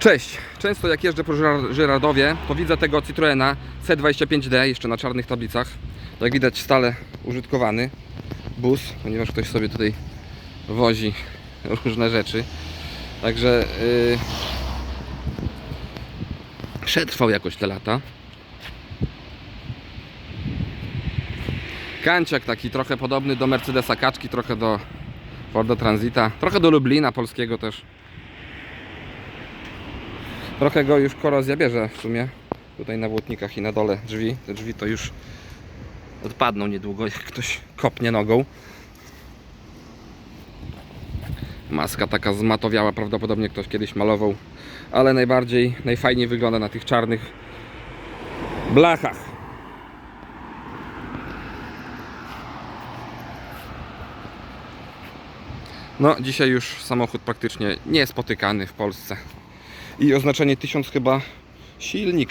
Cześć! Często jak jeżdżę po Żeradowie, to widzę tego Citroena C25D jeszcze na czarnych tablicach. Jak widać stale użytkowany bus, ponieważ ktoś sobie tutaj wozi różne rzeczy. Także yy, przetrwał jakoś te lata. Kanciak taki trochę podobny do Mercedesa Kaczki, trochę do Forda Transita, trochę do Lublina polskiego też. Trochę go już korozja bierze w sumie. Tutaj na błotnikach i na dole drzwi. Te drzwi to już odpadną niedługo, jak ktoś kopnie nogą. Maska taka zmatowiała, prawdopodobnie ktoś kiedyś malował. Ale najbardziej, najfajniej wygląda na tych czarnych blachach. No, dzisiaj już samochód praktycznie niespotykany w Polsce. I oznaczenie 1000 chyba silnik